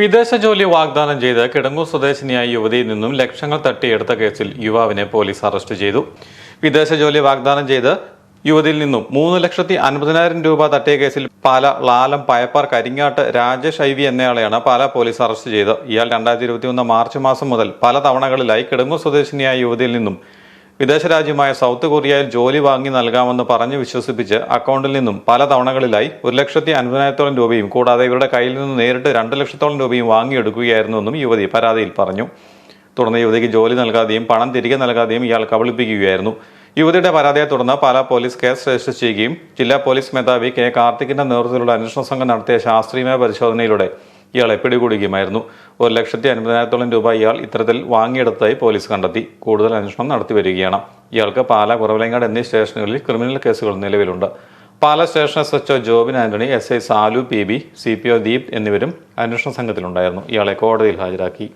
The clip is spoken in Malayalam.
വിദേശ ജോലി വാഗ്ദാനം ചെയ്ത് കിടങ്ങൂർ സ്വദേശിനിയായ യുവതിയിൽ നിന്നും ലക്ഷങ്ങൾ തട്ടിയെടുത്ത കേസിൽ യുവാവിനെ പോലീസ് അറസ്റ്റ് ചെയ്തു. വിദേശ ജോലി വാഗ്ദാനം ചെയ്ത് യുവതിയിൽ നിന്നും മൂന്ന് ലക്ഷത്തി അൻപതിനായിരം രൂപ തട്ടിയ കേസിൽ പാല ലാലം പയപ്പാർ കരിങ്ങാട്ട് രാജേഷ് ഐ വി എന്നയാളെയാണ് പാല പോലീസ് അറസ്റ്റ് ചെയ്തത് ഇയാൾ രണ്ടായിരത്തി ഇരുപത്തിയൊന്ന് മാർച്ച് മാസം മുതൽ പല തവണകളിലായി കിടങ്ങൂർ സ്വദേശിനിയായ യുവതിയിൽ നിന്നും വിദേശ രാജ്യമായ സൗത്ത് കൊറിയയിൽ ജോലി വാങ്ങി നൽകാമെന്ന് പറഞ്ഞ് വിശ്വസിപ്പിച്ച് അക്കൗണ്ടിൽ നിന്നും പല തവണകളിലായി ഒരു ലക്ഷത്തി അൻപതിനായിരത്തോളം രൂപയും കൂടാതെ ഇവരുടെ കയ്യിൽ നിന്ന് നേരിട്ട് രണ്ട് ലക്ഷത്തോളം രൂപയും വാങ്ങിയെടുക്കുകയായിരുന്നുവെന്നും യുവതി പരാതിയിൽ പറഞ്ഞു. തുടർന്ന് യുവതിക്ക് ജോലി നൽകാതെയും പണം തിരികെ നൽകാതെയും ഇയാൾ കബളിപ്പിക്കുകയായിരുന്നു. യുവതിയുടെ പരാതിയെ തുടർന്ന് പാലാ പോലീസ് കേസ് രജിസ്റ്റർ ചെയ്യുകയും ജില്ലാ പോലീസ് മേധാവി കെ കാർത്തിക്കിന്റെ നേതൃത്വത്തിലുള്ള അന്വേഷണ സംഘം നടത്തിയ ശാസ്ത്രീയമായ പരിശോധനയിലൂടെ ഇയാളെ പിടികൂടുകയുമായിരുന്നു. ഒരു ലക്ഷത്തി അൻപതിനായിരത്തോളം രൂപ ഇയാൾ ഇത്തരത്തിൽ വാങ്ങിയെടുത്തതായി പോലീസ് കണ്ടെത്തി. കൂടുതൽ അന്വേഷണം നടത്തി വരികയാണ്. ഇയാൾക്ക് പാല കുറവലങ്ങാട് എന്നീ സ്റ്റേഷനുകളിൽ ക്രിമിനൽ കേസുകൾ നിലവിലുണ്ട്. Pala station S H Jobin Antony S I Salu P B C P O Deep എന്നിവരും അന്വേഷണ സംഘത്തിലുണ്ടായിരുന്നു. ഇയാളെ കോടതിയിൽ ഹാജരാക്കി.